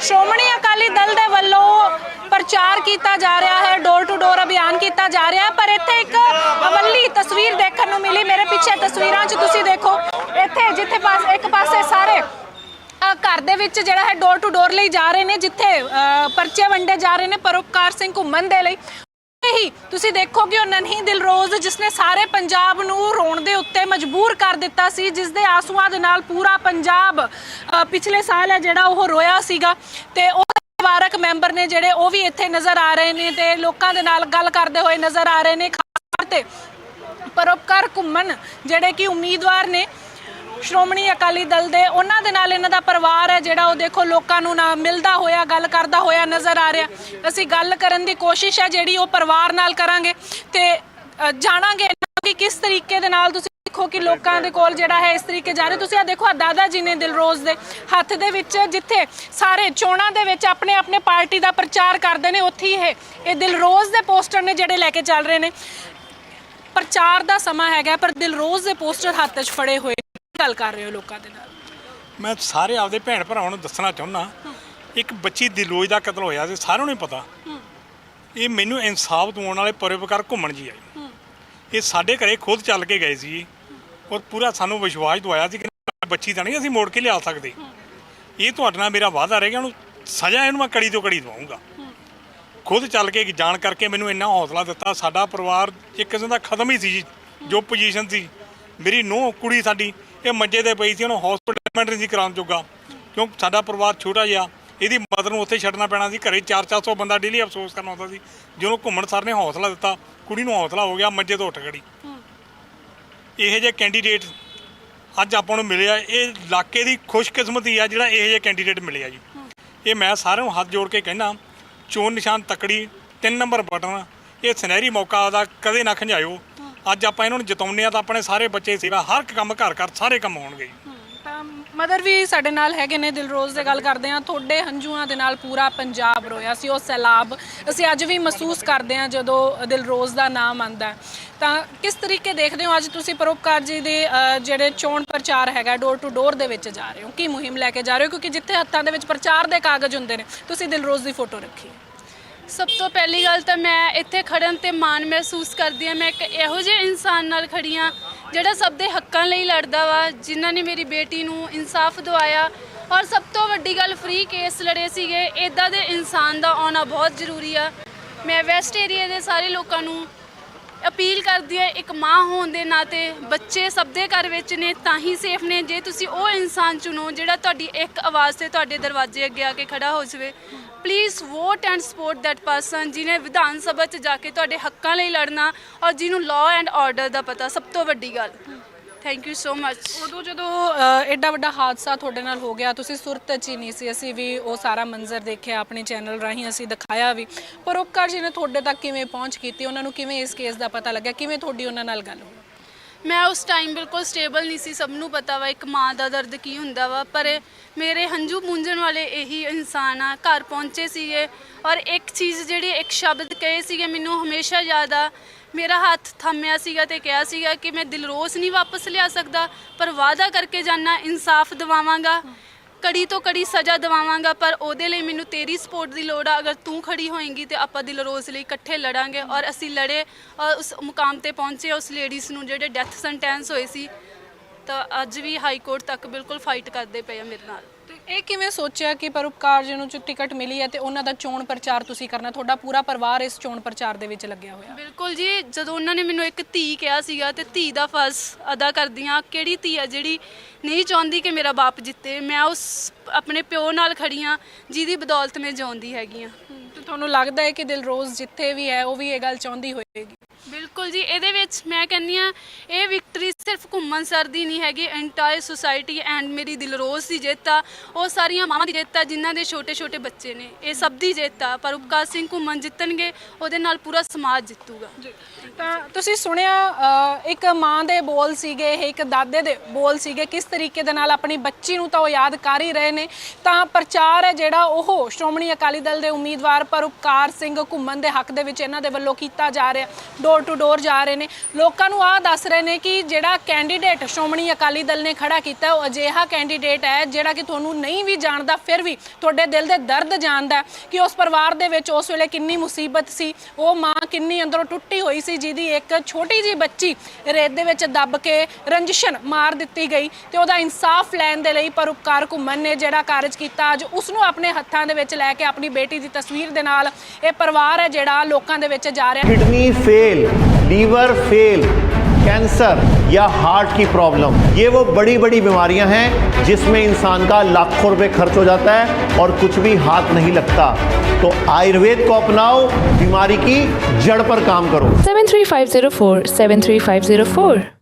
ਸ਼੍ਰੋਮਣੀ ਅਕਾਲੀ ਦਲ ਦੇ ਵੱਲੋਂ ਪ੍ਰਚਾਰ ਕੀਤਾ ਜਾ ਰਿਹਾ ਹੈ ਡੋਰ ਟੂ ਡੋਰ ਅਭਿਆਨ ਕੀਤਾ ਜਾ ਰਿਹਾ ਪਰ ਇੱਥੇ ਇੱਕ ਅਵੱਲੀ ਤਸਵੀਰ ਦੇਖਣ ਨੂੰ ਮਿਲੀ। ਮੇਰੇ ਪਿੱਛੇ ਤਸਵੀਰਾਂ 'ਚ ਤੁਸੀਂ ਦੇਖੋ, ਇੱਥੇ ਜਿੱਥੇ ਪਾਸ, ਇੱਕ ਪਾਸੇ ਸਾਰੇ ਘਰ ਦੇ ਵਿੱਚ ਜਿਹੜਾ ਹੈ ਡੋਰ ਟੂ ਡੋਰ ਲਈ ਜਾ ਰਹੇ ਨੇ, ਜਿੱਥੇ ਪਰਚੇ ਵੰਡੇ ਜਾ ਰਹੇ ਨੇ ਪਰੋਪਕਾਰ ਸਿੰਘ ਘੁੰਮਣ ਦੇ ਲਈ। ਹੀ। ਤੁਸੀਂ ਦੇਖੋਗੇ ਉਹ ਨਨਹੀ ਦਿਲਰੋਜ਼ ਜਿਸਨੇ ਸਾਰੇ ਪੰਜਾਬ ਨੂੰ ਰੋਣ ਦੇ ਉੱਤੇ ਮਜਬੂਰ ਕਰ ਦਿੱਤਾ ਸੀ ਜਿਸ ਦੇ ਆਂਸੂਆਂ ਦੇ ਨਾਲ ਪੂਰਾ ਪੰਜਾਬ ਪਿਛਲੇ ਸਾਲ ਹੈ ਜਿਹੜਾ ਉਹ ਰੋਇਆ ਸੀਗਾ। ਤੇ ਉਹ ਪਰਿਵਾਰਕ ਮੈਂਬਰ ਨੇ ਜਿਹੜੇ ਉਹ ਵੀ ਇੱਥੇ ਨਜ਼ਰ ਆ ਰਹੇ ਨੇ ਤੇ ਲੋਕਾਂ ਦੇ ਨਾਲ ਗੱਲ ਕਰਦੇ ਹੋਏ ਨਜ਼ਰ ਆ ਰਹੇ ਨੇ, ਖਾਸ ਤੌਰ ਤੇ ਪਰਉਪਕਾਰ ਘੁੰਮਣ, ਜਿਹੜੇ ਕਿ ਉਮੀਦਵਾਰ ਨੇ। ਸ਼੍ਰੋਮਣੀ ਅਕਾਲੀ ਦਲ ਦੇ ਉਹਨਾਂ ਦੇ ਨਾਲ ਇਹਨਾਂ ਦਾ ਪਰਿਵਾਰ ਹੈ ਜਿਹੜਾ ਉਹ ਦੇਖੋ ਲੋਕਾਂ ਨੂੰ ਨਾ ਮਿਲਦਾ ਹੋਇਆ ਗੱਲ ਕਰਦਾ ਹੋਇਆ ਨਜ਼ਰ ਆ ਰਿਹਾ। ਅਸੀਂ ਗੱਲ ਕਰਨ ਦੀ ਕੋਸ਼ਿਸ਼ ਹੈ ਜਿਹੜੀ ਉਹ ਪਰਿਵਾਰ ਨਾਲ ਕਰਾਂਗੇ ਤੇ ਅ, ਜਾਣਾਂਗੇ ਇਹਨਾਂ ਕਿ ਕਿਸ ਤਰੀਕੇ ਦੇ ਨਾਲ ਤੁਸੀਂ ਦੇਖੋ ਕਿ ਲੋਕਾਂ ਦੇ ਕੋਲ ਜਿਹੜਾ ਹੈ ਇਸ ਤਰੀਕੇ ਜਾ ਰਹੇ। ਤੁਸੀਂ ਆ ਦੇਖੋ ਆ ਦਾਦਾ ਜੀ ਨੇ ਦਿਲਰੋਜ਼ ਦੇ ਹੱਥ ਦੇ ਵਿੱਚ ਜਿੱਥੇ ਸਾਰੇ ਚੋਣਾਂ ਦੇ ਵਿੱਚ ਆਪਣੇ ਆਪਣੇ ਪਾਰਟੀ ਦਾ ਪ੍ਰਚਾਰ ਕਰਦੇ ਨੇ ਉੱਥੇ ਹੀ ਇਹ ਇਹ ਦਿਲਰੋਜ਼ ਦੇ ਪੋਸਟਰ ਨੇ ਜਿਹੜੇ ਲੈ ਕੇ ਚੱਲ ਰਹੇ ਨੇ। ਪ੍ਰਚਾਰ ਦਾ ਸਮਾਂ ਹੈਗਾ ਪਰ ਦਿਲਰੋਜ਼ ਦੇ ਪੋਸਟਰ ਹੱਥ 'ਚ ਫੜੇ ਹੋਏ ਗੱਲ ਕਰ ਰਹੇ ਹੋ ਲੋਕਾਂ ਦੇ ਨਾਲ? ਮੈਂ ਸਾਰੇ ਆਪਦੇ ਭੈਣ ਭਰਾਵਾਂ ਨੂੰ ਦੱਸਣਾ ਚਾਹੁੰਦਾ ਇੱਕ ਬੱਚੀ ਦਿਲੋਜ ਦਾ ਕਤਲ ਹੋਇਆ ਸੀ ਸਾਰਿਆਂ ਨੂੰ ਹੀ ਪਤਾ। ਇਹ ਮੈਨੂੰ ਇਨਸਾਫ ਦਿਵਾਉਣ ਵਾਲੇ ਪਰਿਵਾਰ ਘੁੰਮਣ ਜੀ ਆਏ ਇਹ ਸਾਡੇ ਘਰੇ ਖੁਦ ਚੱਲ ਕੇ ਗਏ ਸੀ ਔਰ ਪੂਰਾ ਸਾਨੂੰ ਵਿਸ਼ਵਾਸ ਦਵਾਇਆ ਸੀ ਕਿ ਬੱਚੀ ਤਾਂ ਨਹੀਂ ਅਸੀਂ ਮੋੜ ਕੇ ਲਿਆ ਸਕਦੇ। ਇਹ ਤੁਹਾਡੇ ਨਾਲ ਮੇਰਾ ਵਾਅਦਾ ਰਹੇਗਾ ਉਹਨੂੰ ਸਜ਼ਾ ਇਹਨੂੰ ਮੈਂ ਕੜੀ ਤੋਂ ਕੜੀ ਦਵਾਉਂਗਾ। ਖੁਦ ਚੱਲ ਕੇ ਜਾਣ ਕਰਕੇ ਮੈਨੂੰ ਇੰਨਾ ਹੌਸਲਾ ਦਿੱਤਾ ਸਾਡਾ ਪਰਿਵਾਰ ਇੱਕ ਕਿਸਮ ਦਾ ਖਤਮ ਹੀ ਸੀ ਜੀ, ਜੋ ਪੋਜੀਸ਼ਨ ਸੀ। ਮੇਰੀ ਨੂੰਹ ਕੁੜੀ ਸਾਡੀ ਇਹ ਮੰਜੇ ਤੇ ਪਈ ਸੀ ਉਹਨੂੰ ਹਸਪੀਟਲ ਨਹੀਂ ਸੀ ਕਰਾਉਣ ਜੋਗਾ। ਕਿਉਂਕਿ ਸਾਡਾ ਪਰਿਵਾਰ ਛੋਟਾ ਜਿਹਾ ਇਹਦੀ ਮਦਰ ਨੂੰ ਉੱਥੇ ਛੱਡਣਾ ਪੈਣਾ ਸੀ ਘਰੇ 4-400 ਬੰਦਾ ਡੇਲੀ ਅਫਸੋਸ ਕਰਨਾ ਹੁੰਦਾ ਸੀ ਜਦੋਂ ਘੁੰਮਣ ਸਰ ਨੇ ਹੌਸਲਾ ਦਿੱਤਾ ਕੁੜੀ ਨੂੰ ਹੌਸਲਾ ਹੋ ਗਿਆ ਮੰਜੇ ਤੋਂ ਉੱਠ ਖੜੀ। ਇਹੋ ਜਿਹੇ ਕੈਂਡੀਡੇਟ ਅੱਜ ਆਪਾਂ ਨੂੰ ਮਿਲਿਆ ਇਹ ਇਲਾਕੇ ਦੀ ਖੁਸ਼ਕਿਸਮਤੀ ਆ ਜਿਹੜਾ ਇਹੋ ਜਿਹੇ ਕੈਂਡੀਡੇਟ ਮਿਲਿਆ ਜੀ। ਇਹ ਮੈਂ ਸਾਰਿਆਂ ਨੂੰ ਹੱਥ ਜੋੜ ਕੇ ਕਹਿਣਾ ਚੋਣ ਨਿਸ਼ਾਨ ਤਕੜੀ 3 ਨੰਬਰ ਬਟਨ ਇਹ ਸੁਨਹਿਰੀ ਮੌਕਾ ਦਾ ਕਦੇ ਨਾ ਖੰਝਾਇਓ ਅੱਜ ਆਪਾਂ ਇਹਨਾਂ ਨੂੰ ਜਿਤਾਉਂਦੇ ਆ ਤਾਂ ਆਪਣੇ ਸਾਰੇ ਬੱਚੇ ਸੇਵਾ ਹਰ ਇੱਕ ਕੰਮ ਘਰ ਘਰ ਸਾਰੇ ਕੰਮ ਹੋਣਗੇ ਜੀ। ਤਾਂ ਮਦਰ ਵੀ ਸਾਡੇ ਨਾਲ ਹੈਗੇ ਨੇ ਦਿਲਰੋਜ਼ ਦੇ ਗੱਲ ਕਰਦੇ ਆ ਤੁਹਾਡੇ ਹੰਝੂਆਂ ਦੇ ਨਾਲ ਪੂਰਾ ਪੰਜਾਬ ਰੋਇਆ ਸੀ ਉਹ ਸੈਲਾਬ। ਅਸੀਂ ਅੱਜ ਵੀ ਮਹਿਸੂਸ ਕਰਦੇ ਆ ਜਦੋਂ ਦਿਲਰੋਜ਼ ਦਾ ਨਾਮ ਆਂਦਾ ਤਾਂ ਕਿਸ ਤਰੀਕੇ ਦੇਖਦੇ ਹੋ ਅੱਜ ਤੁਸੀਂ ਪਰੋਪਕਾਰ ਜੀ ਦੇ ਅ, ਜਿਹੜੇ ਚੋਣ ਪ੍ਰਚਾਰ ਹੈਗਾ ਡੋਰ ਟੂ ਡੋਰ ਦੇ ਵਿੱਚ ਜਾ ਰਹੇ ਹੋ? ਕੀ ਮੁਹਿੰਮ ਲੈ ਕੇ ਜਾ ਰਹੇ ਹੋ? ਕਿਉਂਕਿ ਜਿੱਥੇ ਹੱਥਾਂ ਦੇ ਵਿੱਚ ਪ੍ਰਚਾਰ ਦੇ ਕਾਗਜ਼ ਹੁੰਦੇ ਨੇ ਤੁਸੀਂ ਦਿਲਰੋਜ਼ ਦੀ ਫੋਟੋ ਰੱਖੀ ਹੈ। ਸਭ ਤੋਂ ਪਹਿਲੀ ਗੱਲ ਤਾਂ ਮੈਂ ਇੱਥੇ ਖੜਨ ਤੇ ਮਾਣ ਮਹਿਸੂਸ ਕਰਦੀ ਹਾਂ। ਮੈਂ ਇੱਕ ਇਹੋ ਜਿਹੇ ਇਨਸਾਨ ਨਾਲ ਖੜੀ ਹਾਂ ਜਿਹੜਾ ਸਭ ਦੇ ਹੱਕਾਂ ਲਈ ਲੜਦਾ ਵਾ, ਜਿਨ੍ਹਾਂ ਨੇ ਮੇਰੀ ਬੇਟੀ ਨੂੰ ਇਨਸਾਫ ਦਿਵਾਇਆ। ਔਰ ਸਭ ਤੋਂ ਵੱਡੀ ਗੱਲ ਫ੍ਰੀ ਕੇਸ ਲੜੇ ਸੀਗੇ। ਇਦਾਂ ਦੇ ਇਨਸਾਨ ਦਾ ਆਉਣਾ ਬਹੁਤ ਜ਼ਰੂਰੀ ਆ। ਮੈਂ ਵੈਸਟ ਏਰੀਆ ਦੇ ਸਾਰੇ ਲੋਕਾਂ ਨੂੰ ਅਪੀਲ ਕਰਦੀ ਹੈ ਇੱਕ ਮਾਂ ਹੋਣ ਦੇ ਨਾਤੇ ਬੱਚੇ ਸਭ ਦੇ ਘਰ ਵਿੱਚ ਨੇ, ਤਾਂ ਹੀ ਸੇਫ ਨੇ। ਜੇ ਤੁਸੀਂ ਉਹ ਇਨਸਾਨ ਚੁਣੋ ਜਿਹੜਾ ਤੁਹਾਡੀ ਇੱਕ ਆਵਾਜ਼ ਤੇ ਤੁਹਾਡੇ ਦਰਵਾਜ਼ੇ ਅੱਗੇ ਆ ਕੇ ਖੜਾ ਹੋ ਜਾਵੇ please vote and support that person ਜਿਨੇ ਵਿਧਾਨ ਸਭਾ 'ਚ ਜਾ ਕੇ ਤੁਹਾਡੇ ਹੱਕਾਂ ਲਈ ਲੜਨਾ ਔਰ ਜਿਹਨੂੰ ਲਾਅ ਐਂਡ ਆਰਡਰ ਦਾ ਪਤਾ, ਸਭ ਤੋਂ ਵੱਡੀ ਗੱਲ। ਥੈਂਕ ਯੂ ਸੋ ਮੱਚ ਉਦੋਂ ਜਦੋਂ ਅ, ਐਡਾ ਵੱਡਾ ਹਾਦਸਾ ਤੁਹਾਡੇ ਨਾਲ ਹੋ ਗਿਆ ਤੁਸੀਂ ਸੁਰਤ 'ਚ ਹੀ ਨਹੀਂ ਸੀ ਅਸੀਂ ਵੀ ਉਹ ਸਾਰਾ ਮੰਜ਼ਰ ਦੇਖਿਆ ਆਪਣੇ ਚੈਨਲ ਰਾਹੀਂ ਅਸੀਂ ਦਿਖਾਇਆ ਵੀ। ਪਰ ਉਪਕਾਰ ਜੀ ਨੇ ਤੁਹਾਡੇ ਤੱਕ ਕਿਵੇਂ ਪਹੁੰਚ ਕੀਤੀ ਉਹਨਾਂ ਨੂੰ ਕਿਵੇਂ ਇਸ ਕੇਸ ਦਾ ਪਤਾ ਲੱਗਿਆ ਕਿਵੇਂ ਤੁਹਾਡੀ ਉਹਨਾਂ ਨਾਲ ਗੱਲ ਹੋਈ? ਮੈਂ ਉਸ ਟਾਈਮ ਬਿਲਕੁਲ ਸਟੇਬਲ ਨਹੀਂ ਸੀ ਸਭ ਨੂੰ ਪਤਾ ਵਾ ਇੱਕ ਮਾਂ ਦਾ ਦਰਦ ਕੀ ਹੁੰਦਾ ਵਾ ਪਰ ਮੇਰੇ ਹੰਝੂ ਪੂੰਝਣ ਵਾਲੇ ਇਹੀ ਇਨਸਾਨ ਆ ਘਰ ਪਹੁੰਚੇ ਸੀਗੇ ਔਰ ਇੱਕ ਚੀਜ਼ ਜਿਹੜੀ ਇੱਕ ਸ਼ਬਦ ਕਹੇ ਸੀਗੇ ਮੈਨੂੰ ਹਮੇਸ਼ਾ ਯਾਦ ਆ ਮੇਰਾ ਹੱਥ ਥੰਮਿਆ ਸੀਗਾ ਤੇ ਕਿਹਾ ਸੀਗਾ ਕਿ ਮੈਂ ਦਿਲਰੋਸ ਨਹੀਂ ਵਾਪਸ ਲਿਆ ਸਕਦਾ, ਪਰ ਵਾਅਦਾ ਕਰਕੇ ਜਾਣਾ ਇਨਸਾਫ ਦਿਵਾਵਾਂਗਾ, ਕੜੀ ਤੋਂ ਕੜੀ ਸਜ਼ਾ ਦਿਵਾਵਾਂਗਾ, ਪਰ ਉਹਦੇ ਲਈ ਮੈਨੂੰ ਤੇਰੀ ਸਪੋਰਟ ਦੀ ਲੋੜ ਆ। ਅਗਰ ਤੂੰ ਖੜੀ ਹੋਏਂਗੀ ਤੇ ਆਪਾਂ ਦਿਲ ਰੋਜ਼ ਲਈ ਇਕੱਠੇ ਲੜਾਂਗੇ ਔਰ ਅਸੀਂ ਲੜੇ ਔਰ ਉਸ ਮੁਕਾਮ ਤੇ ਪਹੁੰਚੇ, ਉਸ ਲੇਡੀਜ਼ ਨੂੰ ਜਿਹੜੇ ਡੈਥ ਸੈਂਟੈਂਸ ਹੋਏ ਸੀ ਤਾਂ ਅੱਜ ਵੀ ਹਾਈ ਕੋਰਟ ਤੱਕ ਬਿਲਕੁਲ ਫਾਈਟ ਕਰਦੇ ਪਏ ਆ ਮੇਰੇ ਨਾਲ। ਤੇ ਇਹ ਕਿਵੇਂ ਸੋਚਿਆ ਕਿ ਪਰਉਪਕਾਰ ਜੀ ਨੂੰ ਟਿਕਟ ਮਿਲੀ ਹੈ ਤੇ ਉਹਨਾਂ ਦਾ ਚੋਣ ਪ੍ਰਚਾਰ ਤੁਸੀਂ ਕਰਨਾ ਤੁਹਾਡਾ ਪੂਰਾ ਪਰਿਵਾਰ ਇਸ ਚੋਣ ਪ੍ਰਚਾਰ ਦੇ ਵਿੱਚ ਲੱਗਿਆ ਹੋਇਆ? ਬਿਲਕੁਲ ਜੀ ਜਦੋਂ ਉਹਨਾਂ ਨੇ ਮੈਨੂੰ ਇੱਕ ਧੀ ਕਿਹਾ ਸੀਗਾ ਤੇ ਧੀ ਦਾ ਫਰਜ਼ ਅਦਾ ਕਰਦੀ ਹਾਂ ਕਿਹੜੀ ਧੀ ਆ ਜਿਹੜੀ ਨਹੀਂ ਚਾਹੁੰਦੀ ਕਿ ਮੇਰਾ ਬਾਪ ਜਿੱਤੇ? ਮੈਂ ਉਸ ਆਪਣੇ ਪਿਓ ਨਾਲ ਖੜੀ ਹਾਂ ਜਿਹਦੀ ਬਦੌਲਤ ਮੈਂ ਜਿਉਂਦੀ ਹੈਗੀ ਹਾਂ। ਤੇ ਤੁਹਾਨੂੰ ਲੱਗਦਾ ਹੈ ਕਿ ਦਿਲਰੋਜ਼ ਜਿੱਥੇ ਵੀ ਹੈ ਉਹ ਵੀ ਇਹ ਗੱਲ ਚਾਹੁੰਦੀ ਹੋਏਗੀ? ਬਿਲਕੁਲ ਜੀ ਇਹਦੇ ਵਿੱਚ ਮੈਂ ਕਹਿੰਦੀ ਆ ਇਹ ਵਿਕਟਰੀ ਸਿਰਫ ਘੁੰਮਣ ਸਰ ਦੀ ਨਹੀਂ ਹੈਗੀ ਐਂਟਾਇਰ ਸੁਸਾਇਟੀ ਐਂਡ ਮੇਰੀ ਦਿਲਰੋਜ਼ ਦੀ ਜਿੱਤ ਆ। ਉਹ ਸਾਰੀਆਂ ਮਾਵਾਂ ਦੀ ਜਿੱਤ ਆ ਜਿਨ੍ਹਾਂ ਦੇ ਛੋਟੇ ਛੋਟੇ ਬੱਚੇ ਨੇ। ਇਹ ਸਭ ਦੀ ਜਿੱਤ ਆ। ਪਰ ਉਪਕਾਰ ਸਿੰਘ ਘੁੰਮਣ ਜਿੱਤਣਗੇ ਉਹਦੇ ਨਾਲ ਪੂਰਾ ਸਮਾਜ ਜਿੱਤੂਗਾ। ਤਾਂ ਤੁਸੀਂ ਸੁਣਿਆ ਅ, ਇੱਕ ਮਾਂ ਦੇ ਬੋਲ ਸੀਗੇ ਇਹ ਇੱਕ ਦਾਦੇ ਦੇ ਬੋਲ ਸੀਗੇ ਕਿਸ ਤਰੀਕੇ ਦੇ ਨਾਲ ਆਪਣੀ ਬੱਚੀ ਨੂੰ ਤਾਂ ਉਹ ਯਾਦ ਕਰ ਹੀ ਰਹੇ ਨੇ। ਤਾਂ ਪ੍ਰਚਾਰ ਹੈ ਜਿਹੜਾ ਉਹ ਸ਼੍ਰੋਮਣੀ ਅਕਾਲੀ ਦਲ ਦੇ ਉਮੀਦਵਾਰ ਪਰ ਉਪਕਾਰ ਸਿੰਘ ਘੁੰਮਣ ਦੇ ਹੱਕ ਦੇ ਵਿੱਚ ਇਹਨਾਂ ਦੇ ਵੱਲੋਂ ਕੀਤਾ ਜਾ ਰਿਹਾ। ਡੋਰ ਟੂ ਡੋਰ ਜਾ ਰਹੇ ਨੇ। ਲੋਕਾਂ ਨੂੰ ਆਹ ਦੱਸ ਰਹੇ ਨੇ ਕਿ ਜਿਹੜਾ ਕੈਂਡੀਡੇਟ ਸ਼੍ਰੋਮਣੀ ਅਕਾਲੀ ਦਲ ਨੇ ਖੜਾ ਕੀਤਾ ਉਹ ਅਜਿਹਾ ਕੈਂਡੀਡੇਟ ਹੈ ਜਿਹੜਾ ਕਿ ਤੁਹਾਨੂੰ ਨਹੀਂ ਵੀ ਜਾਣਦਾ, ਫਿਰ ਵੀ ਤੁਹਾਡੇ ਦਿਲ ਦੇ ਦਰਦ ਜਾਣਦਾ ਕਿ ਉਸ ਪਰਿਵਾਰ ਦੇ ਵਿੱਚ ਉਸ ਵੇਲੇ ਕਿੰਨੀ ਮੁਸੀਬਤ ਸੀ। ਉਹ ਮਾਂ ਕਿੰਨੀ ਅੰਦਰੋਂ ਟੁੱਟੀ ਹੋਈ ਸੀ, ਜਿਹਦੀ ਇੱਕ ਛੋਟੀ ਜੀ ਬੱਚੀ ਰੇਤ ਦੇ ਵਿੱਚ ਦੱਬ ਕੇ ਰੰਜਿਸ਼ਨ ਮਾਰ ਦਿੱਤੀ ਗਈ ਤੇ ਉਹਦਾ ਇਨਸਾਫ ਲੈਣ ਦੇ ਲਈ ਪਰਉਪਕਾਰ ਘੁੰਮਣ ਨੇ ਜਿਹੜਾ ਕਾਰਜ ਕੀਤਾ। ਅੱਜ ਉਸ ਨੂੰ ਆਪਣੇ ਹੱਥਾਂ ਦੇ ਵਿੱਚ ਲੈ ਕੇ ਆਪਣੀ ਬੇਟੀ ਦੀ ਤਸਵੀਰ ਦੇ ਨਾਲ ਇਹ ਪਰਿਵਾਰ ਹੈ ਜਿਹੜਾ ਲੋਕਾਂ ਦੇ ਵਿੱਚ ਜਾ ਰਿਹਾ। Kidney fail. Fail liver fail, cancer या हार्ट की प्रॉब्लम। ये वो बड़ी बड़ी बीमारियाँ हैं जिसमें इंसान का लाखों रुपए खर्च हो जाता है और कुछ भी हाथ नहीं लगता। तो आयुर्वेद को अपनाओ, बीमारी की जड़ पर काम करो। 73504 73504